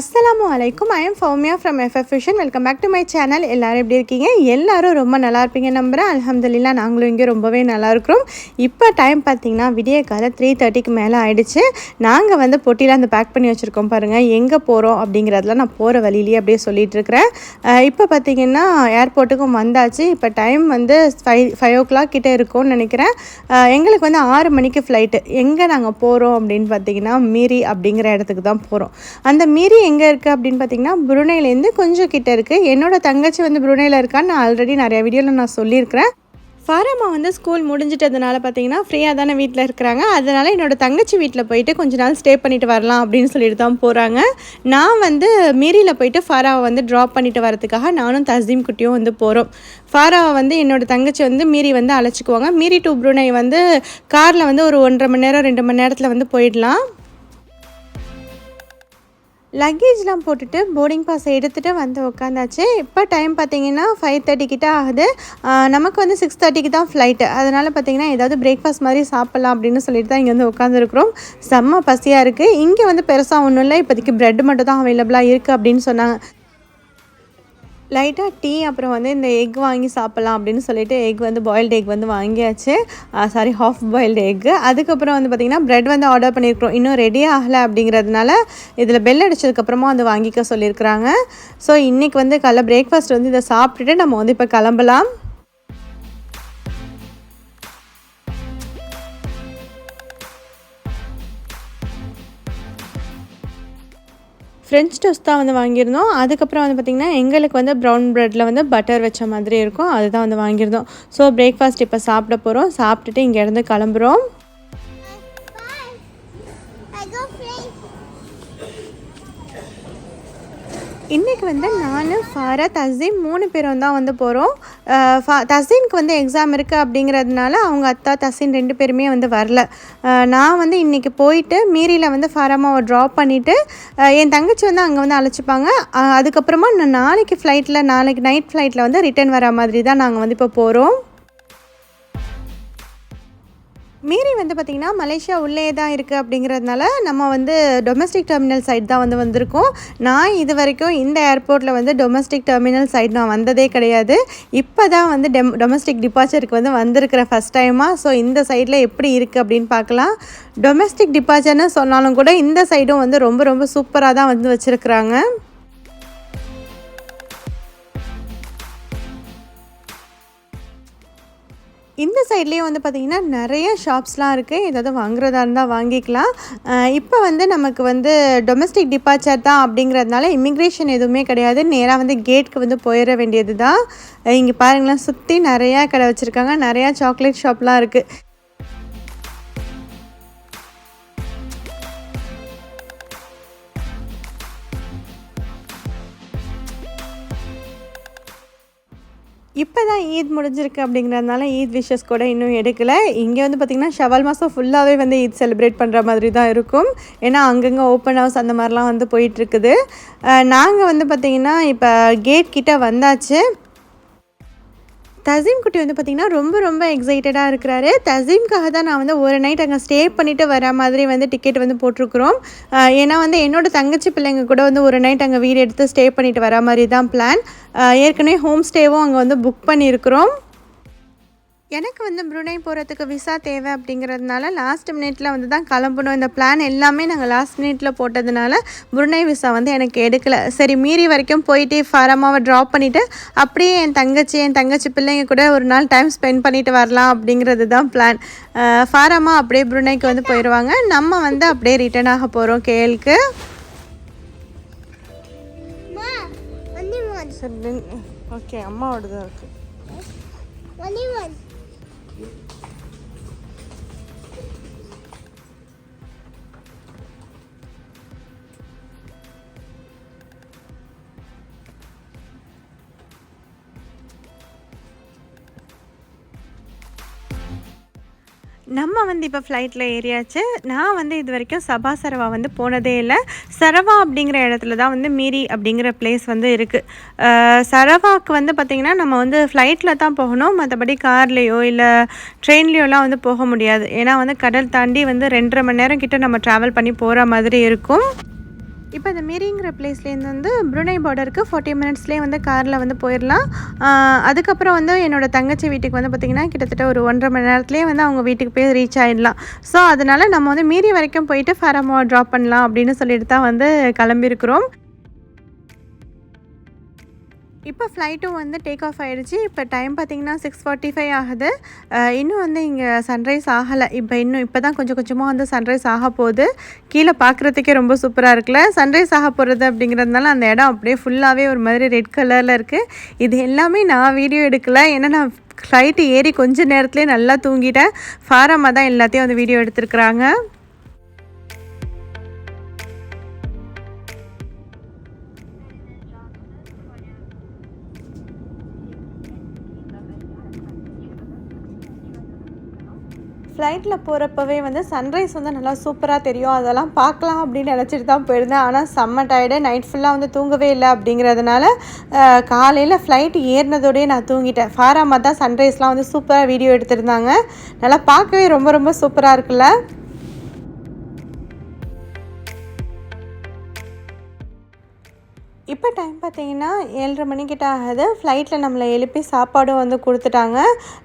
அஸ்ஸலாமு அலைக்கும் I am Fowmiya from FF vision welcome back to my channel எல்லோரும் எப்படி இருக்கீங்க? எல்லோரும் ரொம்ப நல்லா இருப்பீங்க நம்புகிறேன் அலமதுல்லா நாங்களும் இங்கே ரொம்பவே நல்லா இருக்கிறோம். இப்போ டைம் பார்த்தீங்கன்னா விடிய காலை த்ரீ தேர்ட்டிக்கு மேலே ஆயிடுச்சு. நாங்கள் வந்து பொட்டியில் அந்த பேக் பண்ணி வச்சுருக்கோம் பாருங்கள் எங்கே போகிறோம் அப்படிங்கிறதெல்லாம் நான் போகிற வழியிலேயே அப்படியே சொல்லிட்டு இருக்கிறேன். இப்போ பார்த்தீங்கன்னா ஏர்போர்ட்டுக்கும் வந்தாச்சு. இப்போ டைம் வந்து ஃபைவ் ஃபைவ் ஓ கிளாக் கிட்டே இருக்கும்னு நினைக்கிறேன். எங்களுக்கு வந்து ஆறு மணிக்கு ஃப்ளைட்டு எங்கே நாங்கள் போகிறோம் அப்படின்னு பார்த்தீங்கன்னா மீரி அப்படிங்கிற இடத்துக்கு தான் போகிறோம் அந்த மீரி எங்கே இருக்குது அப்படின்னு பார்த்தீங்கன்னா புருனேலேருந்து கொஞ்சம் கிட்ட இருக்குது என்னோடய தங்கச்சி வந்து புருனேல இருக்கான்னு நான் ஆல்ரெடி நிறைய வீடியோவில் நான் சொல்லியிருக்கிறேன். ஃபாரம்மா வந்து ஸ்கூல் முடிஞ்சிட்டதுனால பார்த்தீங்கன்னா ஃப்ரீயாக தானே வீட்டில் இருக்கிறாங்க. அதனால் என்னோடய தங்கச்சி வீட்டில் போயிட்டு கொஞ்ச நாள் ஸ்டே பண்ணிட்டு வரலாம் அப்படின்னு சொல்லிட்டு தான் போகிறாங்க நான் வந்து மீரியில் போயிட்டு ஃபாராவை வந்து ட்ராப் பண்ணிட்டு வரதுக்காக நானும் தசீம் குட்டியும் வந்து போகிறோம் ஃபாராவை வந்து என்னோடய தங்கச்சி வந்து மீரி வந்து அழைச்சிக்குவாங்க. மீரி டு புருனை வந்து காரில் வந்து ஒரு ஒன்றரை மணி நேரம் ரெண்டு மணி நேரத்தில் வந்து போயிடலாம். லக்கேஜ்லாம் போட்டுட்டு போர்டிங் பாஸ் எடுத்துகிட்டு வந்து உட்காந்தாச்சு இப்போ டைம் பார்த்தீங்கன்னா ஃபைவ் தேர்ட்டி கிட்ட ஆகுது. நமக்கு வந்து சிக்ஸ் தேர்ட்டிக்கு தான் ஃப்ளைட்டு அதனால் பார்த்தீங்கன்னா ஏதாவது பிரேக்ஃபாஸ்ட் மாதிரி சாப்பிட்லாம் அப்படின்னு சொல்லிட்டு தான் இங்கே வந்து உட்காந்துருக்குறோம் செம்ம பசியாக இருக்குது இங்கே வந்து பெருசாக ஒன்றும் இல்லை. இப்போதைக்கு ப்ரெட் மட்டும் தான் அவைலபிளாக இருக்குது அப்படின்னு சொன்னாங்க. லைட்டாக டீ அப்புறம் வந்து இந்த எக் வாங்கி சாப்பிட்லாம் அப்படின்னு சொல்லிட்டு எக் வந்து பாயில்டு எக் வந்து வாங்கியாச்சு. சாரி ஹாஃப் பாயில்டு எக்கு அதுக்கப்புறம் வந்து பார்த்திங்கன்னா ப்ரெட் வந்து ஆர்டர் பண்ணியிருக்கிறோம் இன்னும் ரெடி ஆகலை அப்படிங்கிறதுனால இதில் பெல் அடிச்சதுக்கப்புறமா வந்து வாங்கிக்க சொல்லியிருக்கிறாங்க ஸோ இன்றைக்கி வந்து காலைல பிரேக்ஃபாஸ்ட் வந்து இதை சாப்பிட்டுட்டு நம்ம வந்து இப்போ கிளம்பலாம். ஃப்ரெஞ்ச் டோஸ்ட் தான் வந்து வாங்கியிருந்தோம். அதுக்கப்புறம் வந்து பார்த்திங்கன்னா எங்களுக்கு வந்து ப்ரௌன் ப்ரெட்டில் வந்து பட்டர் வச்ச மாதிரி இருக்கும். அதுதான் வந்து வாங்கியிருந்தோம். ஸோ பிரேக்ஃபாஸ்ட் இப்போ சாப்பிட போகிறோம் சாப்பிட்டுட்டு இங்கேருந்து கிளம்புறோம். இன்றைக்கி வந்து நான் ஃபாரா தஸ்தீன் மூணு பேரும் தான் வந்து போகிறோம் தஸ்தீனுக்கு வந்து எக்ஸாம் இருக்குது அப்படிங்கிறதுனால அவங்க அத்தா தஸ்தீன் ரெண்டு பேருமே வந்து வரல. நான் வந்து இன்றைக்கி போயிட்டு மீரியில் வந்து ஃபாராமாவை ட்ராப் பண்ணிவிட்டு என் தங்கச்சி வந்து அங்கே வந்து அழைச்சிப்பாங்க. அதுக்கப்புறமா நான் நாளைக்கு ஃப்ளைட்டில் நாளைக்கு நைட் ஃப்ளைட்டில் வந்து ரிட்டர்ன் வர மாதிரி தான் நாங்கள் வந்து இப்போ போகிறோம் மீறி வந்து பார்த்திங்கன்னா மலேசியா உள்ளே தான் இருக்குது அப்படிங்கிறதுனால நம்ம வந்து டொமஸ்டிக் டெர்மினல் சைட் தான் வந்து வந்திருக்கோம். நான் இது வரைக்கும் இந்த ஏர்போர்ட்டில் வந்து டொமஸ்டிக் டெர்மினல் சைட் நான் வந்ததே கிடையாது. இப்போ தான் வந்து டெம் டொமஸ்டிக் டிபார்ச்சருக்கு வந்து வந்திருக்கிற ஃபஸ்ட் டைமாக ஸோ இந்த சைடில் எப்படி இருக்குது அப்படின்னு பார்க்கலாம். டொமஸ்டிக் டிபார்ச்சர்னு சொன்னாலும் கூட இந்த சைடும் வந்து ரொம்ப ரொம்ப சூப்பராக தான் வந்து வச்சுருக்குறாங்க. இந்த சைட்லேயும் வந்து பார்த்திங்கன்னா நிறைய ஷாப்ஸ்லாம் இருக்குது ஏதாவது வாங்குறதா இருந்தால் வாங்கிக்கலாம். இப்போ வந்து நமக்கு வந்து டொமஸ்டிக் டிபார்ச்சர் தான் அப்படிங்கிறதுனால இமிக்ரேஷன் எதுவுமே கிடையாது. நேராக வந்து கேட்க்கு வந்து போயிட வேண்டியது தான் இங்கே பாருங்களேன் சுற்றி நிறையா கடை வச்சுருக்காங்க. நிறையா சாக்லேட் ஷாப்லாம் இருக்குது இப்போ தான் ஈத் முடிஞ்சிருக்கு அப்படிங்கிறதுனால ஈத் விஷஸ் கூட இன்னும் எடுக்கலை. இங்கே வந்து பார்த்திங்கன்னா ஷவல் மாதம் ஃபுல்லாகவே வந்து ஈத் செலிப்ரேட் பண்ணுற மாதிரி தான் இருக்கும். ஏன்னா அங்கங்கே ஓப்பன் ஹவுஸ் அந்த மாதிரிலாம் வந்து போயிட்டுருக்குது நாங்கள் வந்து பார்த்திங்கன்னா இப்போ கேட் கிட்டே வந்தாச்சு. தசீம் குட்டி வந்து பார்த்திங்கன்னா ரொம்ப ரொம்ப எக்ஸைட்டடாக இருக்கிறாரு. தசீம்காக தான் நான் வந்து ஒரு நைட் அங்கே ஸ்டே பண்ணிவிட்டு வர மாதிரி வந்து டிக்கெட் வந்து போட்டிருக்கிறோம். ஏன்னா வந்து என்னோடய தங்கச்சி பிள்ளைங்க கூட வந்து ஒரு நைட் அங்கே வீடு எடுத்து ஸ்டே பண்ணிவிட்டு வர மாதிரி தான் பிளான் ஏற்கனவே ஹோம் ஸ்டேவும் அங்கே வந்து புக் பண்ணியிருக்கிறோம். எனக்கு வந்து புருனை போகிறதுக்கு விசா தேவை அப்படிங்கிறதுனால லாஸ்ட் மினிட்ல வந்து தான் கிளம்பணும். இந்த பிளான் எல்லாமே நாங்கள் லாஸ்ட் மினிட்ல போட்டதுனால புருனை விசா வந்து எனக்கு எடுக்கலை. சரி மீறி வரைக்கும் போயிட்டு ஃபாரமாவை ட்ராப் பண்ணிவிட்டு அப்படியே என் தங்கச்சி என் தங்கச்சி பிள்ளைங்க கூட ஒரு நாள் டைம் ஸ்பெண்ட் பண்ணிட்டு வரலாம் அப்படிங்கிறது தான் பிளான் ஃபாரமா அப்படியே புருனைக்கு வந்து போயிடுவாங்க நம்ம வந்து அப்படியே ரிட்டர்ன் ஆக போகிறோம் கேளுக்கு. ஓகே அம்மாவோட தான் இருக்குது நம்ம வந்து இப்போ ஃப்ளைட்டில் ஏறியாச்சு. நான் வந்து இது வரைக்கும் சபா சரவா வந்து போனதே இல்லை. சரவா அப்படிங்கிற இடத்துல தான் வந்து மீரி அப்படிங்கிற பிளேஸ் வந்து இருக்குது சரவாக்கு வந்து பார்த்திங்கன்னா நம்ம வந்து ஃப்ளைட்டில் தான் போகணும். மற்றபடி கார்லேயோ இல்லை ட்ரெயின்லேயோலாம் வந்து போக முடியாது. ஏன்னா வந்து கடல் தாண்டி வந்து ரெண்டரை மணி நேரம் கிட்ட நம்ம ட்ராவல் பண்ணி போகிற மாதிரி இருக்கும். இப்போ இந்த மீரிங்கிற பிளேஸ்லேருந்து வந்து புருனை பார்டருக்கு ஃபார்ட்டி மினிட்ஸ்லேயே வந்து காரில் வந்து போயிடலாம் அதுக்கப்புறம் வந்து என்னோடய தங்கச்சி வீட்டுக்கு வந்து பார்த்திங்கன்னா கிட்டத்தட்ட ஒரு ஒன்றரை மணி நேரத்துலேயே வந்து அவங்க வீட்டுக்கு போய் ரீச் ஆகிடலாம் ஸோ அதனால் நம்ம வந்து மீறி வரைக்கும் போயிட்டு ஃபேரமோ ட்ராப் பண்ணலாம் அப்படின்னு சொல்லிட்டு தான் வந்து கிளம்பியிருக்கிறோம். இப்போ ஃப்ளைட்டும் வந்து டேக் ஆஃப் ஆகிடுச்சு இப்போ டைம் பார்த்தீங்கன்னா சிக்ஸ் ஃபார்ட்டி ஃபைவ் ஆகுது இன்னும் வந்து இங்கே சன்ரைஸ் ஆகலை. இப்போ இன்னும் இப்போ தான் கொஞ்சம் கொஞ்சமாக வந்து சன்ரைஸ் ஆக போகுது. கீழே பார்க்குறதுக்கே ரொம்ப சூப்பராக இருக்குல்ல. சன்ரைஸ் ஆக போகிறது அப்படிங்கிறதுனால அந்த இடம் அப்படியே ஃபுல்லாகவே ஒரு மாதிரி ரெட் கலரில் இருக்குது இது எல்லாமே நான் வீடியோ எடுக்கலை. ஏன்னா நான் ஃப்ளைட்டு ஏறி கொஞ்ச நேரத்துலேயே நல்லா தூங்கிட்டேன். ஃபாரமாக தான் எல்லாத்தையும் வந்து வீடியோ எடுத்துருக்குறாங்க. ஃப்ளைட்டில் போகிறப்பவே வந்து சன்ரைஸ் வந்து நல்லா சூப்பராக தெரியும். அதெல்லாம் பார்க்கலாம் அப்படின்னு நினச்சிட்டு தான் போயிருந்தேன். ஆனால் செம்ம டயர்டு நைட் ஃபுல்லாக வந்து தூங்கவே இல்லை அப்படிங்கிறதுனால காலையில் ஃப்ளைட் ஏறினதோடய நான் தூங்கிட்டேன். ஃபாராமா தான் சன்ரைஸ்லாம் வந்து சூப்பராக வீடியோ எடுத்திருந்தாங்க. நல்லா பார்க்கவே ரொம்ப ரொம்ப சூப்பராக இருக்குல்ல? இப்போ டைம் பார்த்தீங்கன்னா ஏழரை மணிக்கிட்ட ஆகுது. ஃப்ளைட்டில் நம்மளை எழுப்பி சாப்பாடும் வந்து கொடுத்துட்டாங்க.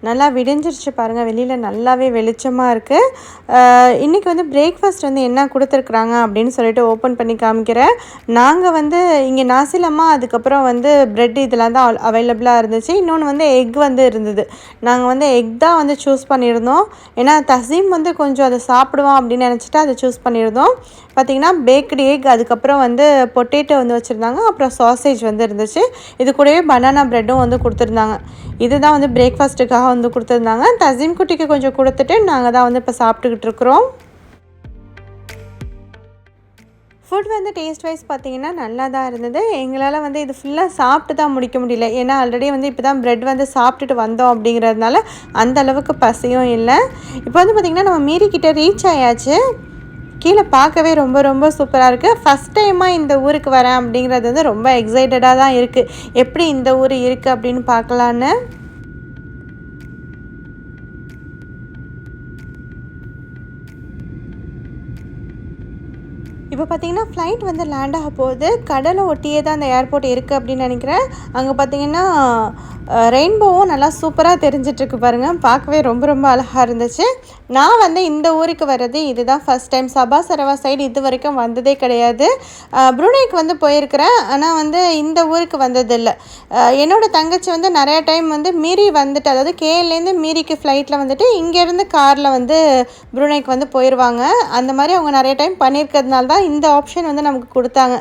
நல்லா விடிஞ்சிருச்சு பாருங்கள் வெளியில் நல்லாவே வெளிச்சமாக இருக்குது இன்றைக்கி வந்து பிரேக்ஃபாஸ்ட் வந்து என்ன கொடுத்துருக்குறாங்க அப்படின்னு சொல்லிட்டு ஓப்பன் பண்ணி காமிக்கிறேன். நாங்கள் வந்து இங்கே நாசிலமாக அதுக்கப்புறம் வந்து ப்ரெட் இதெல்லாம் தான் அவைலபிளாக இருந்துச்சு. இன்னொன்று வந்து எக் வந்து இருந்தது. நாங்கள் வந்து எக் தான் வந்து சூஸ் பண்ணியிருந்தோம். ஏன்னா தசீம் வந்து கொஞ்சம் அதை சாப்பிடுவோம் அப்படின்னு நினச்சிட்டு அதை சூஸ் பண்ணியிருந்தோம். பார்த்திங்கன்னா பேக்கரி எக் அதுக்கப்புறம் வந்து பொட்டேட்டோ வந்து வச்சுருந்தாங்க. அப்புறம் சாசேஜ் வந்து இருந்துச்சு. இது கூடவே பனானா ப்ரெட்டும் வந்து கொடுத்துருந்தாங்க. இதுதான் வந்து பிரேக்ஃபாஸ்ட்டுக்காக வந்து கொடுத்துருந்தாங்க. தசீம் குட்டிக்கு கொஞ்சம் கொடுத்துட்டு நாங்கள் தான் வந்து இப்போ சாப்பிட்டுக்கிட்டு இருக்கிறோம். ஃபுட் வந்து டேஸ்ட் வைஸ் பார்த்தீங்கன்னா நல்லா தான் இருந்தது. எங்களால் வந்து இது ஃபுல்லாக சாப்பிட்டு தான் முடிக்க முடியல. ஏன்னா ஆல்ரெடி வந்து இப்போ தான் ப்ரெட் வந்து சாப்பிட்டுட்டு வந்தோம் அப்படிங்கிறதுனால அந்த அளவுக்கு பசியும் இல்லை. இப்போ வந்து பார்த்திங்கன்னா நம்ம மீறிக்கிட்ட ரீச் ஆயாச்சு. கீழே பார்க்கவே ரொம்ப ரொம்ப சூப்பராக இருக்குது ஃபஸ்ட் டைமாக இந்த ஊருக்கு வரேன் அப்படிங்கிறது வந்து ரொம்ப எக்ஸைட்டடாக தான் இருக்குது எப்படி இந்த ஊர் இருக்குது அப்படின்னு பார்க்கலான்னு? இப்போ பார்த்தீங்கன்னா ஃப்ளைட் வந்து லேண்ட் ஆக போகுது. கடலை ஒட்டியே தான் அந்த ஏர்போர்ட் இருக்குது அப்படின்னு நினைக்கிறேன். அங்கே பார்த்தீங்கன்னா ரெயின்போவும் நல்லா சூப்பராக தெரிஞ்சிட்ருக்கு பாருங்கள் பார்க்கவே ரொம்ப ரொம்ப அழகாக இருந்துச்சு. நான் வந்து இந்த ஊருக்கு வர்றது இதுதான் first time Sabah Sarawak side இது வரைக்கும் வந்ததே கிடையாது. ப்ரூனேக்கு வந்து போயிருக்கிறேன். ஆனால் வந்து இந்த ஊருக்கு வந்ததில்லை. என்னோடய தங்கச்சி வந்து நிறைய டைம் வந்து மீறி வந்துட்டு அதாவது கேஎல்லேருந்து மீறிக்கு ஃப்ளைட்டில் வந்துட்டு இங்கேருந்து காரில் வந்து ப்ரூனேக்கு வந்து போயிடுவாங்க அந்த மாதிரி அவங்க நிறைய டைம் பண்ணியிருக்கிறதுனால தான் இந்த ஆப்ஷன் வந்து நமக்கு கொடுத்தாங்க.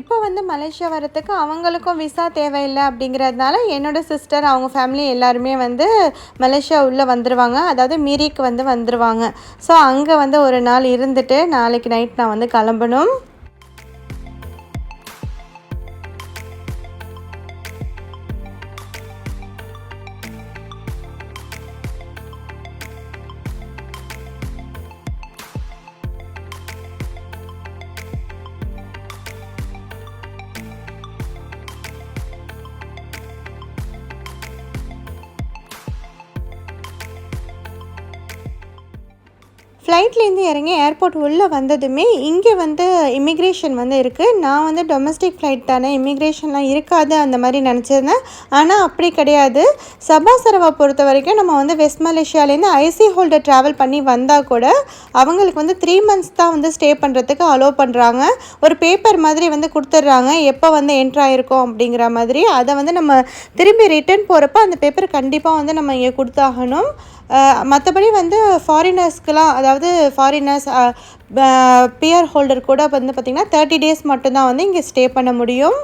இப்போ வந்து மலேசியா வரத்துக்கு அவங்களுக்கும் விசா தேவையில்லை அப்படிங்கிறதுனால என்னோடய சிஸ்டர் அவங்க ஃபேமிலி எல்லாருமே வந்து மலேசியா உள்ளே வந்துடுவாங்க அதாவது மீரிக்கு வந்து வந்துடுவாங்க ஸோ அங்கே வந்து ஒரு நாள் இருந்துட்டு நாளைக்கு நைட் நான் வந்து கிளம்பணும். ஃப்ளைட்லேருந்து இறங்கி ஏர்போர்ட் உள்ளே வந்ததுமே இங்கே வந்து இமிக்ரேஷன் வந்து இருக்குது நான் வந்து டொமஸ்டிக் ஃப்ளைட் தானே இமிக்ரேஷன்லாம் இருக்காது அந்த மாதிரி நினச்சிருந்தேன். ஆனால் அப்படி கிடையாது. சபா சரவா பொறுத்த வரைக்கும் நம்ம வந்து வெஸ்ட் மலேசியாலேருந்து ஐசி ஹோல்டர் ட்ராவல் பண்ணி வந்தால் கூட அவங்களுக்கு வந்து த்ரீ மந்த்ஸ் தான் வந்து ஸ்டே பண்ணுறதுக்கு அலோவ் பண்ணுறாங்க ஒரு பேப்பர் மாதிரி வந்து கொடுத்துட்றாங்க. எப்போ வந்து என்ட்ராயிருக்கோம் அப்படிங்கிற மாதிரி. அதை வந்து நம்ம திரும்பி ரிட்டர்ன் போகிறப்ப அந்த பேப்பர் கண்டிப்பாக வந்து நம்ம இங்கே கொடுத்தாகணும். மற்றபடி வந்து ஃபாரினர்ஸ்க்கெலாம் அதாவது ஃபாரினர்ஸ் பியர் ஹோல்டர் கூட வந்து பார்த்திங்கன்னா தேர்ட்டி டேஸ் மட்டும்தான் வந்து இங்கே ஸ்டே பண்ண முடியும்.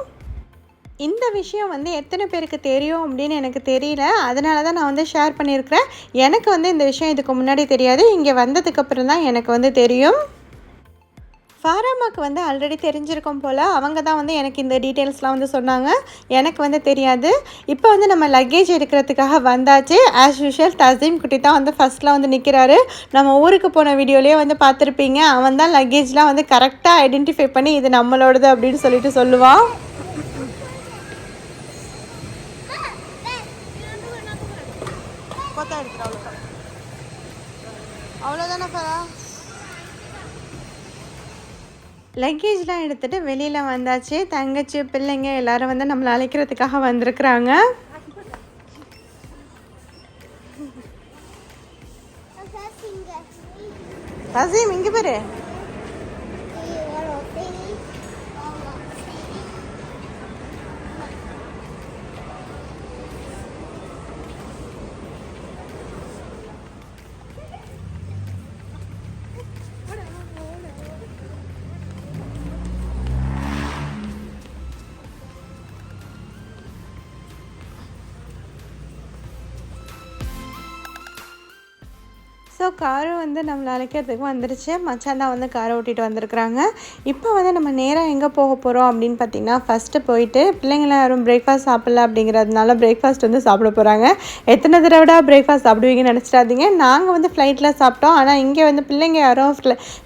இந்த விஷயம் வந்து எத்தனை பேருக்கு தெரியும் அப்படின்னு எனக்கு தெரியல. அதனால தான் நான் வந்து ஷேர் பண்ணியிருக்கிறேன். எனக்கு வந்து இந்த விஷயம் இதுக்கு முன்னாடி தெரியாது. இங்கே வந்ததுக்கப்புறம் தான் எனக்கு வந்து தெரியும். ஃபாராமாக்கு வந்து ஆல்ரெடி தெரிஞ்சிருக்கும் போல் அவங்க தான் வந்து எனக்கு இந்த டீட்டெயில்ஸ்லாம் வந்து சொன்னாங்க. எனக்கு வந்து தெரியாது. இப்போ வந்து நம்ம லக்கேஜ் எடுக்கிறதுக்காக வந்தாச்சு. ஆஸ் யூஷுவல் தசீம் குட்டி தான் வந்து ஃபஸ்ட்டில் வந்து நிற்கிறாரு நம்ம ஊருக்கு போன வீடியோலேயே வந்து பார்த்துருப்பீங்க. அவன் தான் லக்கேஜ்லாம் வந்து கரெக்டாக ஐடென்டிஃபை பண்ணி இது நம்மளோடது அப்படின்னு சொல்லிட்டு சொல்லுவான் லக்கேஜ்லாம் எடுத்துகிட்டு வெளியில் வந்தாச்சு. தங்கச்சி பிள்ளைங்க எல்லாரும் வந்து நம்மளை அழைக்கிறதுக்காக வந்திருக்கிறாங்க. ரசீம் இங்கே பாரு. ஸோ காரும் வந்து நம்மளை அழைக்கிறதுக்கு வந்துருச்சு. மச்சான் தான் வந்து காரை ஓட்டிகிட்டு வந்திருக்கிறாங்க. இப்போ வந்து நம்ம நேராக எங்கே போக போகிறோம் அப்படின்னு பார்த்தீங்கன்னா ஃபஸ்ட்டு போயிட்டு பிள்ளைங்களாம் யாரும் பிரேக்ஃபாஸ்ட் சாப்பிடல அப்படிங்கிறதுனால பிரேக்ஃபாஸ்ட் வந்து சாப்பிட போகிறாங்க எத்தனை தடவைடா பிரேக்ஃபாஸ்ட் சாப்பிடுவீங்கன்னு நினச்சிடாதீங்க. நாங்கள் வந்து ஃப்ளைட்டில் சாப்பிட்டோம். ஆனால் இங்கே வந்து பிள்ளைங்க யாரும்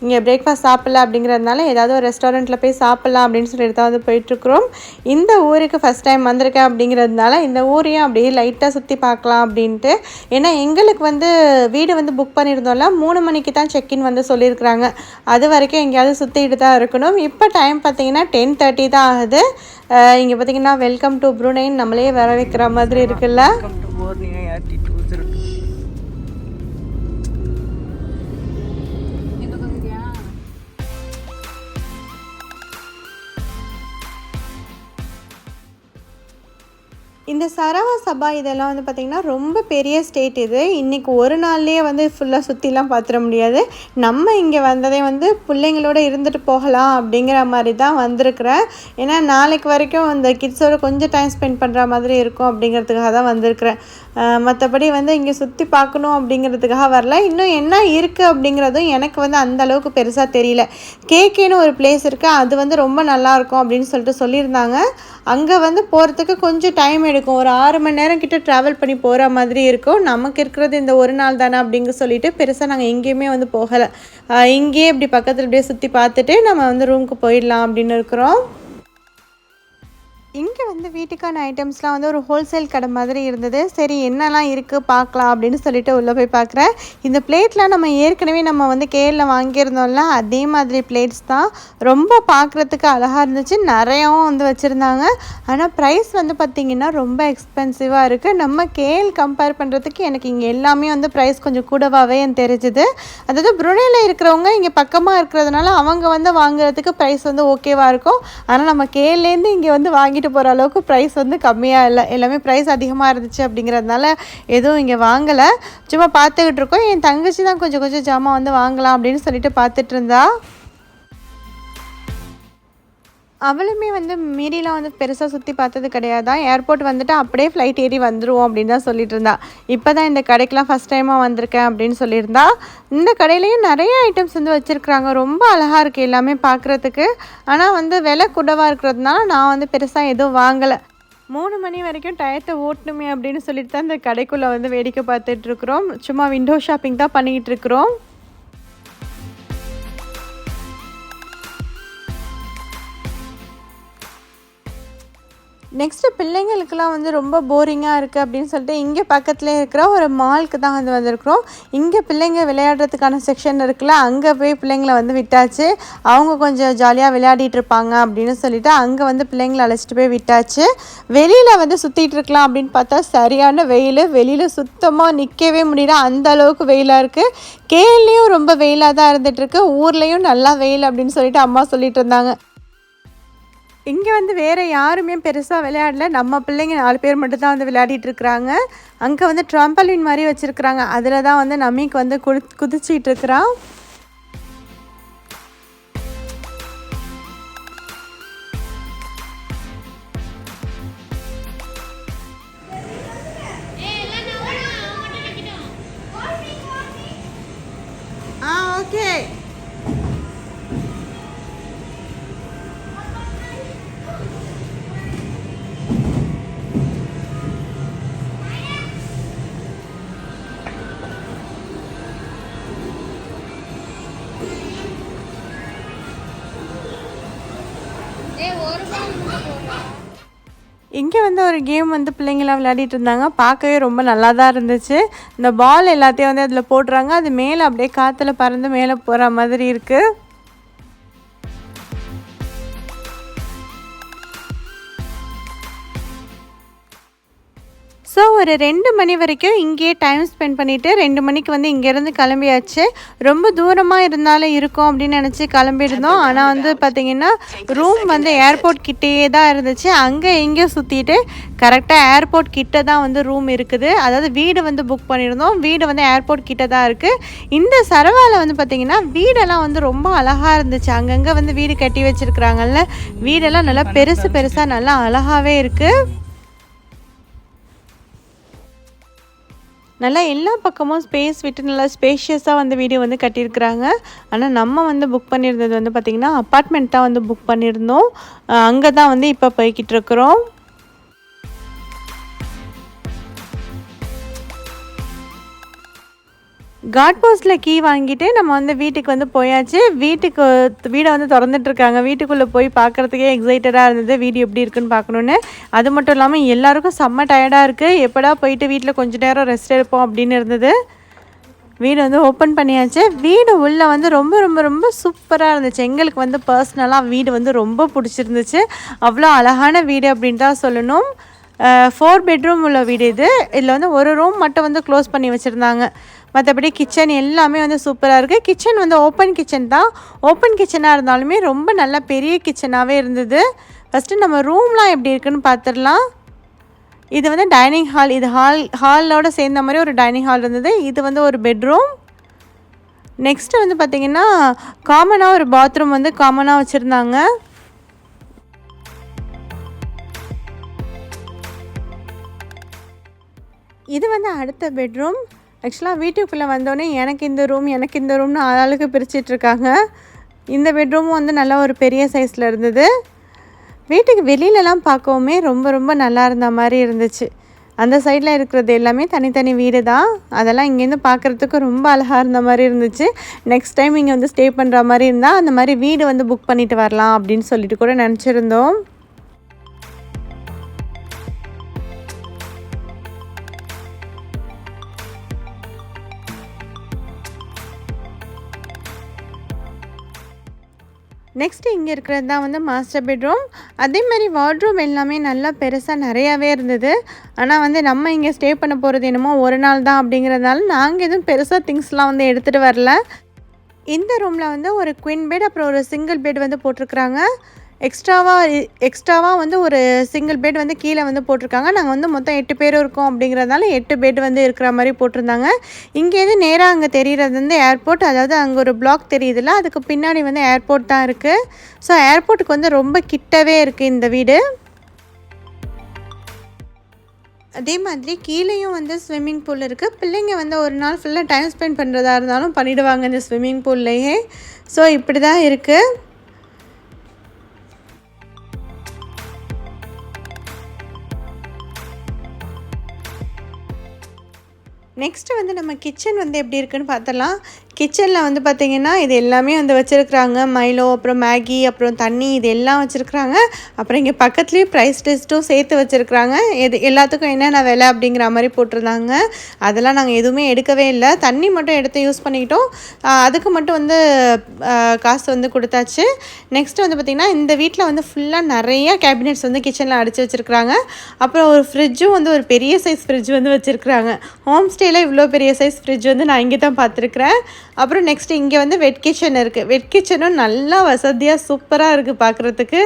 இங்கே பிரேக்ஃபாஸ்ட் சாப்பிடல அப்படிங்கிறதுனால ஏதாவது ஒரு ரெஸ்டாரண்ட்டில் போய் சாப்பிட்லாம் அப்படின்னு சொல்லிட்டு தான் வந்து போயிட்டுருக்குறோம். இந்த ஊருக்கு ஃபஸ்ட் டைம் வந்திருக்கேன் அப்படிங்கிறதுனால இந்த ஊரையும் அப்படியே லைட்டாக சுற்றி பார்க்கலாம் அப்படின்ட்டு. ஏன்னா எங்களுக்கு வந்து வீடு வந்து புக் பண்ணி பண்ணியிருந்தோம்ல மூணு மணிக்கு தான் செக்இன் வந்து சொல்லியிருக்கிறாங்க. அது வரைக்கும் எங்கேயாவது சுற்றிட்டு தான் இருக்கணும். இப்போ டைம் பார்த்தீங்கன்னா டென் தேர்ட்டி தான் ஆகுது. இங்கே பார்த்தீங்கன்னா வெல்கம் டு ப்ரூனைன் நம்மளே வர வைக்கிற மாதிரி இருக்குல்ல? இந்த சரவா சபா இதெல்லாம் வந்து பார்த்திங்கன்னா ரொம்ப பெரிய ஸ்டேட் இது. இன்றைக்கி ஒரு நாள்லேயே வந்து ஃபுல்லாக சுற்றிலாம் பார்த்துட முடியாது. நம்ம இங்கே வந்ததே வந்து பிள்ளைங்களோட இருந்துட்டு போகலாம் அப்படிங்கிற மாதிரி தான் வந்திருக்கிறேன் ஏன்னா நாளைக்கு வரைக்கும் அந்த கிட்ஸோட கொஞ்சம் டைம் ஸ்பெண்ட் பண்ணுற மாதிரி இருக்கும் அப்படிங்கிறதுக்காக தான் வந்திருக்கிறேன் மற்றபடி வந்து இங்கே சுற்றி பார்க்கணும் அப்படிங்கிறதுக்காக வரல. இன்னும் என்ன இருக்குது அப்படிங்கிறதும் எனக்கு வந்து அந்த அளவுக்கு பெருசாக தெரியல. கேகேன்னு ஒரு பிளேஸ் இருக்குது அது வந்து ரொம்ப நல்லாயிருக்கும் அப்படின்னு சொல்லிட்டு சொல்லியிருந்தாங்க. அங்கே வந்து போகிறதுக்கு கொஞ்சம் டைம் எடுக்கும். ஒரு ஆறு மணி நேரம் கிட்ட ட்ராவல் பண்ணி போகிற மாதிரி இருக்கும். நமக்கு இருக்கிறது இந்த ஒரு நாள் தானே அப்படிங்க சொல்லிட்டு பெருசாக நாங்கள் எங்கேயுமே வந்து போகலை. இங்கேயே இப்படி பக்கத்தில் இப்படியே சுற்றி பார்த்துட்டு நம்ம வந்து ரூமுக்கு போயிடலாம் அப்படின்னு இருக்கிறோம். இங்கே வந்து வீட்டுக்கான ஐட்டம்ஸ்லாம் வந்து ஒரு ஹோல்சேல் கடை மாதிரி இருந்தது. சரி என்னெல்லாம் இருக்குது பார்க்கலாம் அப்படின்னு சொல்லிட்டு உள்ளே போய் பார்க்குறேன். இந்த பிளேட்லாம் நம்ம ஏற்கனவே நம்ம வந்து கேரில் வாங்கியிருந்தோம்ல அதே மாதிரி பிளேட்ஸ் தான். ரொம்ப பார்க்குறதுக்கு அழகாக இருந்துச்சு. நிறையாவும் வந்து வச்சுருந்தாங்க. ஆனால் ப்ரைஸ் வந்து பார்த்திங்கன்னா ரொம்ப எக்ஸ்பென்சிவாக இருக்குது நம்ம கேல் கம்பேர் பண்ணுறதுக்கு எனக்கு இங்கே எல்லாமே வந்து ப்ரைஸ் கொஞ்சம் கூடவாகவே தெரிஞ்சுது. அதாவது புருனேல இருக்கிறவங்க இங்கே பக்கமாக இருக்கிறதுனால அவங்க வந்து வாங்குறதுக்கு ப்ரைஸ் வந்து ஓகேவாக இருக்கும். ஆனால் நம்ம கேல்லேருந்து இங்கே வந்து வாங்கிட்டு போகிற அளவுக்கு ப்ரைஸ் வந்து கம்மியாக இல்லை எல்லாமே ப்ரைஸ் அதிகமாக இருந்துச்சு அப்படிங்கிறதுனால எதுவும் இங்கே வாங்கலை. சும்மா பார்த்துக்கிட்டு இருக்கோம். என் தங்கச்சி தான் கொஞ்சம் கொஞ்சம் ஜாமான் வந்து வாங்கலாம் அப்படின்னு சொல்லிட்டு பார்த்துட்டு இருந்தா. அவளுமே வந்து மீறிலாம் வந்து பெருசாக சுற்றி பார்த்தது கிடையாதான் ஏர்போர்ட் வந்துட்டு அப்படியே ஃப்ளைட் ஏறி வந்துடுவோம் அப்படின்னு தான் சொல்லிட்டு இருந்தா. இப்போ தான் இந்த கடைக்கெலாம் ஃபஸ்ட் டைமாக வந்திருக்கேன் அப்படின்னு சொல்லியிருந்தா. இந்த கடையிலையும் நிறைய ஐட்டம்ஸ் வந்து வச்சுருக்குறாங்க. ரொம்ப அழகாக இருக்குது எல்லாமே பார்க்குறதுக்கு. ஆனால் வந்து விலை கூடவாக இருக்கிறதுனால நான் வந்து பெருசாக எதுவும் வாங்கலை. மூணு மணி வரைக்கும் டயத்தை ஓட்டணுமே அப்படின்னு சொல்லிட்டு தான் இந்த கடைக்குள்ளே வந்து வேடிக்கை பார்த்துட்ருக்குறோம் சும்மா விண்டோ ஷாப்பிங் தான் பண்ணிக்கிட்டு இருக்கிறோம். நெக்ஸ்ட்டு பிள்ளைங்களுக்கெல்லாம் வந்து ரொம்ப போரிங்காக இருக்குது அப்படின்னு சொல்லிட்டு இங்கே பக்கத்துலேயே இருக்கிற ஒரு மாலுக்கு தான் வந்து வந்திருக்கிறோம். இங்கே பிள்ளைங்க விளையாடுறதுக்கான செக்ஷன் இருக்குல்ல அங்கே போய் பிள்ளைங்களை வந்து விட்டாச்சு. அவங்க கொஞ்சம் ஜாலியாக விளையாடிட்டு இருப்பாங்க அப்படின்னு சொல்லிட்டு அங்கே வந்து பிள்ளைங்களை அழைச்சிட்டு போய் விட்டாச்சு. வெளியில் வந்து சுற்றிட்டு இருக்கலாம் அப்படின்னு பார்த்தா சரியான வெயில். வெளியில் சுத்தமாக நிற்கவே முடியல. அந்த அளவுக்கு வெயிலாக இருக்குது கேள்லையும் ரொம்ப வெயிலாக தான் இருந்துகிட்ருக்கு ஊர்லேயும் நல்லா வெயில் அப்படின்னு சொல்லிட்டு அம்மா சொல்லிட்டு இருந்தாங்க. இங்கே வந்து வேறு யாருமே பெருசாக விளையாடல. நம்ம பிள்ளைங்க நாலு பேர் மட்டும்தான் வந்து விளையாடிட்டு இருக்கிறாங்க. அங்கே வந்து ட்ரம்பலின் மாதிரி வச்சுருக்குறாங்க. அதில் தான் வந்து நம்மிக்கு வந்து குடி குதிச்சிட்டு இருக்கிறான் இங்கே வந்து ஒரு கேம் வந்து பிள்ளைங்களாம் விளையாடிட்டு இருந்தாங்க. பார்க்கவே ரொம்ப நல்லா தான் இருந்துச்சு. இந்த பால் எல்லாத்தையும் வந்து அதில் போடுறாங்க அது மேலே அப்படியே காற்றுல பறந்து மேலே போகிற மாதிரி இருக்குது ஸோ ஒரு ரெண்டு மணி வரைக்கும் இங்கேயே டைம் ஸ்பெண்ட் பண்ணிவிட்டு ரெண்டு மணிக்கு வந்து இங்கேருந்து கிளம்பியாச்சு. ரொம்ப தூரமாக இருந்தாலும் இருக்கும் அப்படின்னு நினச்சி கிளம்பியிருந்தோம். ஆனால் வந்து பார்த்திங்கன்னா ரூம் வந்து ஏர்போர்ட் கிட்டேயே தான் இருந்துச்சு. அங்கே எங்கேயும் சுற்றிட்டு கரெக்டாக ஏர்போர்ட் கிட்ட தான் வந்து ரூம் இருக்குது. அதாவது வீடு வந்து புக் பண்ணியிருந்தோம். வீடு வந்து ஏர்போர்ட் கிட்ட தான் இருக்குது இந்த சரவாவில் வந்து பார்த்திங்கன்னா வீடெல்லாம் வந்து ரொம்ப அழகாக இருந்துச்சு. அங்கங்கே வந்து வீடு கட்டி வச்சுருக்குறாங்கல்ல. வீடெல்லாம் நல்லா பெருசு பெருசாக நல்லா அழகாகவே இருக்குது நல்லா எல்லா பக்கமும் ஸ்பேஸ் விட்டு நல்லா ஸ்பேஷியஸாக வந்து வீடியோ வந்து கட்டியிருக்கிறாங்க. ஆனால் நம்ம வந்து புக் பண்ணியிருந்தது வந்து பார்த்திங்கன்னா அப்பார்ட்மெண்ட் தான் வந்து புக் பண்ணியிருந்தோம். அங்கே தான் வந்து இப்போ போய்கிட்டு இருக்கிறோம். காட் போஸ்ட்டில் கீ வாங்கிட்டு நம்ம வந்து வீட்டுக்கு வந்து போயாச்சு. வீட்டுக்கு வீடை வந்து திறந்துட்டுருக்காங்க வீட்டுக்குள்ளே போய் பார்க்குறதுக்கே எக்ஸைட்டடாக இருந்தது. வீடு எப்படி இருக்குன்னு பார்க்கணுன்னு அது மட்டும் இல்லாமல் எல்லாருக்கும் செம்ம டயர்டாக இருக்குது எப்படா போயிட்டு வீட்டில் கொஞ்சம் நேரம் ரெஸ்ட் எடுப்போம் அப்படின்னு இருந்தது. வீடு வந்து ஓப்பன் பண்ணியாச்சு. வீடு உள்ளே வந்து ரொம்ப ரொம்ப ரொம்ப சூப்பராக இருந்துச்சு. எங்களுக்கு வந்து பர்சனலாக வீடு வந்து ரொம்ப பிடிச்சிருந்துச்சு. அவ்வளோ அழகான வீடு அப்படின்னு தான் சொல்லணும். ஃபோர் பெட்ரூம் உள்ள வீடு இது. இதில் வந்து ஒரு ரூம் மட்டும் வந்து க்ளோஸ் பண்ணி வச்சுருந்தாங்க. மற்றபடி கிச்சன் எல்லாமே வந்து சூப்பராக இருக்குது கிச்சன் வந்து ஓப்பன் கிச்சன் தான். ஓப்பன் கிச்சனாக இருந்தாலுமே ரொம்ப நல்ல பெரிய கிச்சனாகவே இருந்தது. ஃபஸ்ட்டு நம்ம ரூம்லாம் எப்படி இருக்குன்னு பார்த்துடலாம் இது வந்து டைனிங் ஹால் இது ஹால் ஹாலோட சேர்ந்த மாதிரி ஒரு டைனிங் ஹால் இருந்தது. இது வந்து ஒரு பெட்ரூம் நெக்ஸ்ட்டு வந்து பார்த்திங்கன்னா காமனாக ஒரு பாத்ரூம் வந்து காமனாக வச்சுருந்தாங்க. இது வந்து அடுத்த பெட்ரூம் ஆக்சுவலாக வீட்டுக்குள்ளே வந்தோடனே எனக்கு இந்த ரூம் எனக்கு இந்த ரூம்னு ஆளாளுக்கு பிரிச்சிட்ருக்காங்க. இந்த பெட்ரூமும் வந்து நல்லா ஒரு பெரிய சைஸில் இருந்தது. வீட்டுக்கு வெளியிலலாம் பார்க்கவுமே ரொம்ப ரொம்ப நல்லா இருந்த மாதிரி இருந்துச்சு. அந்த சைடில் இருக்கிறது எல்லாமே தனித்தனி வீடு தான் அதெல்லாம் இங்கேருந்து பார்க்குறதுக்கு ரொம்ப அழகாக இருந்த மாதிரி இருந்துச்சு. நெக்ஸ்ட் டைம் இங்கே வந்து ஸ்டே பண்ணுற மாதிரி இருந்தால் அந்த மாதிரி வீடு வந்து புக் பண்ணிட்டு வரலாம் அப்படின்னு சொல்லிட்டு கூட நினச்சிருந்தோம். நெக்ஸ்ட் இங்கே இருக்கிறது தான் வந்து மாஸ்டர் பெட்ரூம் அதே மாதிரி வார்ட்ரூம் எல்லாமே நல்லா பெருசாக நிறையாவே இருந்தது. ஆனால் வந்து நம்ம இங்கே ஸ்டே பண்ண போகிறது என்னமோ ஒரு நாள் தான் அப்படிங்கிறதுனால நாங்கள் எதுவும் பெருசாக திங்ஸ்லாம் வந்து எடுத்துகிட்டு வரல. இந்த ரூமில் வந்து ஒரு குயின் பெட் அப்புறம் ஒரு சிங்கிள் பெட் வந்து போட்டிருக்குறாங்க. எக்ஸ்ட்ராவாக எக்ஸ்ட்ராவாக வந்து ஒரு சிங்கிள் பெட் வந்து கீழே வந்து போட்டிருக்காங்க. நாங்கள் வந்து மொத்தம் எட்டு பேர் இருக்கோம் அப்படிங்கிறதுனால எட்டு பெட் வந்து இருக்கிற மாதிரி போட்டிருந்தாங்க. இங்கேருந்து நேராக அங்கே தெரிகிறது வந்து ஏர்போர்ட் அதாவது அங்கே ஒரு பிளாக் தெரியுதுல்ல அதுக்கு பின்னாடி வந்து ஏர்போர்ட் தான் இருக்குது ஸோ ஏர்போர்ட்டுக்கு வந்து ரொம்ப கிட்டவே இருக்குது இந்த வீடு. அதே மாதிரி கீழேயும் வந்து ஸ்விம்மிங் பூல் இருக்குது பிள்ளைங்க வந்து ஒரு நாள் ஃபுல்லாக டைம் ஸ்பெண்ட் பண்ணுறதா இருந்தாலும் பண்ணிவிடுவாங்க இந்த ஸ்விம்மிங் பூல்லையே ஸோ இப்படி தான் இருக்குது நெக்ஸ்ட்டு வந்து நம்ம கிச்சன் வந்து எப்படி இருக்குன்னு பார்த்தலாம் கிச்சனில் வந்து பார்த்திங்கன்னா இது எல்லாமே வந்து வச்சுருக்குறாங்க. மைலோ அப்புறம் மேகி அப்புறம் தண்ணி இது எல்லாம் வச்சுருக்குறாங்க. அப்புறம் இங்கே பக்கத்துலேயே ப்ரைஸ் டெஸ்ட்டும் சேர்த்து வச்சுருக்குறாங்க. எது எல்லாத்துக்கும் என்னென்ன விலை அப்படிங்கிற மாதிரி போட்டிருந்தாங்க. அதெல்லாம் நாங்கள் எதுவுமே எடுக்கவே இல்லை. தண்ணி மட்டும் எடுத்து யூஸ் பண்ணிக்கிட்டோம் அதுக்கு மட்டும் வந்து காசு வந்து கொடுத்தாச்சு. நெக்ஸ்ட்டு வந்து பார்த்திங்கன்னா இந்த வீட்டில் வந்து ஃபுல்லாக நிறைய கேபினெட்ஸ் வந்து கிச்சனில் அடித்து வச்சுருக்குறாங்க. அப்புறம் ஒரு ஃப்ரிட்ஜும் வந்து ஒரு பெரிய சைஸ் ஃப்ரிட்ஜ் வந்து வச்சுருக்குறாங்க. ஹோம் ஸ்டேயில் இவ்வளோ பெரிய சைஸ் ஃப்ரிட்ஜ் வந்து நான் இங்கே தான் பார்த்துருக்குறேன் அப்புறம் நெக்ஸ்ட்டு இங்கே வந்து வெட் கிச்சன் இருக்குது வெட் கிச்சனும் நல்லா வசதியாக சூப்பராக இருக்குது பார்க்குறதுக்கு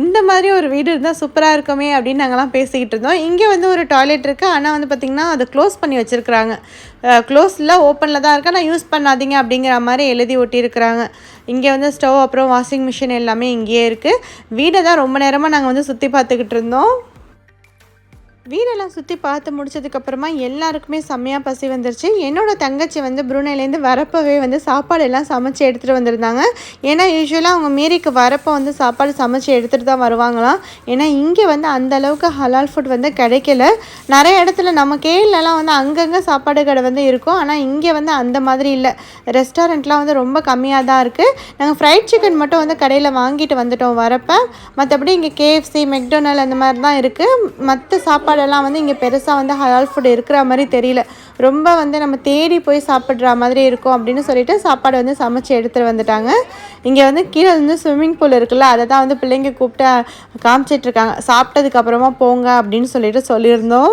இந்த மாதிரி ஒரு வீடு இருந்தால் சூப்பராக இருக்குமே அப்படின்னு நாங்கள்லாம் பேசிக்கிட்டு இருந்தோம். இங்கே வந்து ஒரு டாய்லெட் இருக்குது ஆனால் வந்து பார்த்திங்கன்னா அதை க்ளோஸ் பண்ணி வச்சுருக்குறாங்க. க்ளோஸில் ஓப்பனில் தான் இருக்குது ஆனால் யூஸ் பண்ணாதீங்க அப்படிங்கிற மாதிரி எழுதி ஒட்டியிருக்கிறாங்க. இங்கே வந்து ஸ்டவ் அப்புறம் வாஷிங் மிஷின் எல்லாமே இங்கேயே இருக்குது வீடை தான் ரொம்ப நேரமாக நாங்கள் வந்து சுற்றி பார்த்துக்கிட்டு இருந்தோம். வீடெல்லாம் சுற்றி பார்த்து முடிச்சதுக்கப்புறமா எல்லாருக்குமே செம்மையாக பசி வந்துருச்சு. என்னோடய தங்கச்சி வந்து புருனேலேருந்து வரப்போவே வந்து சாப்பாடு எல்லாம் சமைச்சு எடுத்துகிட்டு வந்திருந்தாங்க. ஏன்னா யூஸ்வலாக அவங்க மீறிக்கு வரப்போ வந்து சாப்பாடு சமைச்சு எடுத்துகிட்டு தான் வருவாங்களாம். ஏன்னா இங்கே வந்து அந்த அளவுக்கு ஹலால் ஃபுட் வந்து கிடைக்கல. நிறைய இடத்துல நம்ம கேரளாலாம் வந்து அங்கங்கே சாப்பாடு கடை வந்து இருக்கும். ஆனால் இங்கே வந்து அந்த மாதிரி இல்லை. ரெஸ்டாரண்ட்லாம் வந்து ரொம்ப கம்மியாக தான் இருக்குது நாங்கள் ஃப்ரைட் சிக்கன் மட்டும் வந்து கடையில் வாங்கிட்டு வந்துட்டோம் வரப்போ. மற்றபடி இங்கே கேஎஃப்சி மெக்டொனால் அந்த மாதிரி தான் இருக்குது மற்ற சாப்பாடு சாப்பாடெல்லாம் வந்து இங்கே பெருசாக வந்து ஹலால் ஃபுட் இருக்கிற மாதிரி தெரியல. ரொம்ப வந்து நம்ம தேடி போய் சாப்பிட்ற மாதிரி இருக்கும் அப்படின்னு சொல்லிட்டு சாப்பாடு வந்து சமைச்சு எடுத்துகிட்டு வந்துட்டாங்க. இங்கே வந்து கீழே வந்து ஸ்விம்மிங் பூல் இருக்குல்ல அதை தான் வந்து பிள்ளைங்க கூப்பிட்டு காமிச்சிட்ருக்காங்க சாப்பிட்டதுக்கப்புறமா போங்க அப்படின்னு சொல்லிட்டு சொல்லியிருந்தோம்.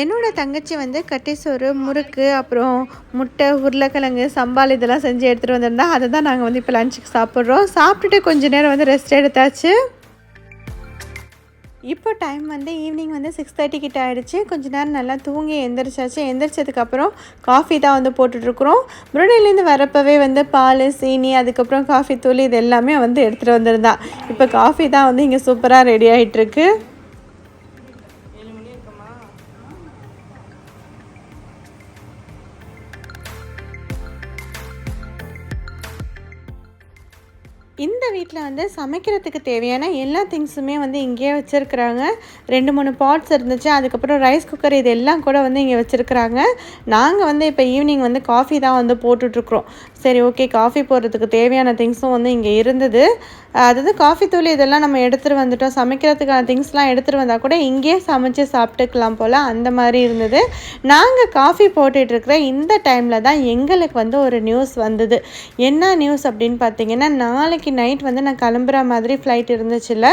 என்னோட தங்கச்சி வந்து கட்டிசோறு முறுக்கு அப்புறம் முட்டை உருளைக்கிழங்கு சம்பால் இதெல்லாம் செஞ்சு எடுத்துகிட்டு வந்திருந்தா அதை தான் நாங்கள் வந்து இப்போ லஞ்சுக்கு சாப்பிட்றோம். சாப்பிட்டுட்டு கொஞ்ச நேரம் வந்து ரெஸ்ட் எடுத்தாச்சு. இப்போ டைம் வந்து ஈவினிங் வந்து சிக்ஸ் தேர்ட்டி கிட்ட ஆகிடுச்சு கொஞ்ச நேரம் நல்லா தூங்கி எந்திரிச்சாச்சு. எந்திரிச்சதுக்கப்புறம் காஃபி தான் வந்து போட்டுட்ருக்குறோம் முருடையிலேருந்து வரப்பவே வந்து பால் சீனி அதுக்கப்புறம் காஃபி தூள் இது எல்லாமே வந்து எடுத்துகிட்டு வந்திருந்தா. இப்போ காஃபி தான் வந்து இங்கே சூப்பராக ரெடி ஆகிட்டுருக்கு இந்த வீட்டில் வந்து சமைக்கிறதுக்கு தேவையான எல்லா திங்ஸுமே வந்து இங்கேயே வச்சுருக்குறாங்க. ரெண்டு மூணு பாட்ஸ் இருந்துச்சு. அதுக்கப்புறம் ரைஸ் குக்கர் இது எல்லாம் கூட வந்து இங்கே வச்சுருக்குறாங்க. நாங்கள் வந்து இப்போ ஈவினிங் வந்து காஃபி தான் வந்து போட்டுட்ருக்குறோம் சரி ஓகே காஃபி போடுறதுக்கு தேவையான திங்ஸும் வந்து இங்கே இருந்தது. அதாவது காஃபி தூள் இதெல்லாம் நம்ம எடுத்துகிட்டு வந்துட்டோம். சமைக்கிறதுக்கான திங்ஸ்லாம் எடுத்துகிட்டு வந்தால் கூட இங்கேயே சமைச்சு சாப்பிட்டுக்கலாம் போல் அந்த மாதிரி இருந்தது. நாங்கள் காஃபி போட்டுட்ருக்கிற இந்த டைமில் தான் எங்களுக்கு வந்து ஒரு நியூஸ் வந்தது. என்ன நியூஸ் அப்படின்னு பார்த்தீங்கன்னா நாளைக்கு நைட் வந்து நான் கிளம்புற மாதிரி ஃப்ளைட் இருந்துச்சுல்ல.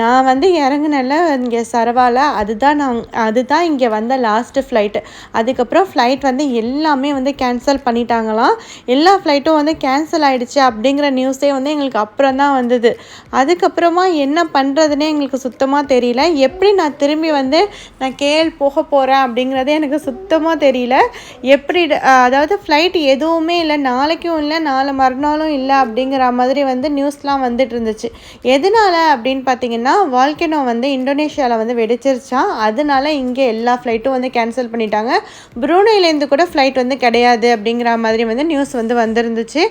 நான் வந்து இறங்குனல இங்கே சரவால. அதுதான் நான் அதுதான் இங்கே வந்த லாஸ்ட்டு ஃப்ளைட்டு அதுக்கப்புறம் ஃப்ளைட் வந்து எல்லாமே வந்து கேன்சல் பண்ணிட்டாங்களாம். எல்லா ஃப்ளைட்டும் வந்து கேன்சல் ஆகிடுச்சு அப்படிங்கிற நியூஸே வந்து எங்களுக்கு அப்புறம் தான் வந்தது. அதுக்கப்புறமா என்ன பண்ணுறதுனே எங்களுக்கு சுத்தமாக தெரியல. எப்படி நான் திரும்பி வந்து நான் கேஎல் போக போகிறேன் அப்படிங்கிறதே எனக்கு சுத்தமாக தெரியல. எப்படி அதாவது ஃப்ளைட் எதுவுமே இல்லை நாளைக்கும் இல்லை நாலு மறுநாளும் இல்லை அப்படிங்கிற மாதிரி வந்து நியூஸ்லாம் வந்துட்டு இருந்துச்சு. எதனால அப்படின்னு பார்த்தீங்கன்னா வால்கெனோ வந்து இந்தோனேஷியாவில் வந்து வெடிச்சிருச்சான் அதனால இங்கே எல்லா ஃப்ளைட்டும் வந்து கேன்சல் பண்ணிட்டாங்க. புரூனைலேருந்து கூட ஃப்ளைட் வந்து கிடையாது அப்படிங்கிற மாதிரி வந்து நியூஸ் வந்து வந்திருந்துச்சு.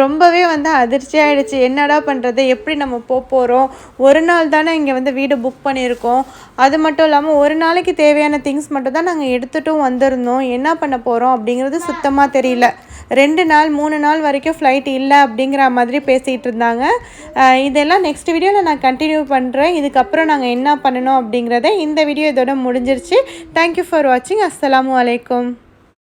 ரொம்பவே வந்து அதிர்ச்சி ஆகிடுச்சு என்னடா பண்ணுறது எப்படி நம்ம போக போகிறோம் ஒரு நாள் தானே இங்கே வந்து வீடு புக் பண்ணியிருக்கோம். அது மட்டும் இல்லாமல் ஒரு நாளைக்கு தேவையான திங்ஸ் மட்டும் தான் நாங்கள் எடுத்துகிட்டும் வந்திருந்தோம். என்ன பண்ண போகிறோம் அப்படிங்கிறது சுத்தமாக தெரியல. ரெண்டு நாள் மூணு நாள் வரைக்கும் ஃப்ளைட் இல்லை அப்படிங்கிற மாதிரி பேசிகிட்டு இருந்தாங்க. இதெல்லாம் நெக்ஸ்ட் வீடியோவில் நான் கண்டினியூ பண்ணுறேன் இதுக்கப்புறம் நாங்கள் என்ன பண்ணணும் அப்படிங்கிறத இந்த வீடியோ இதோட முடிஞ்சிருச்சு. தேங்க்யூ ஃபார் வாட்சிங் அஸ்லாம் வலைக்கம்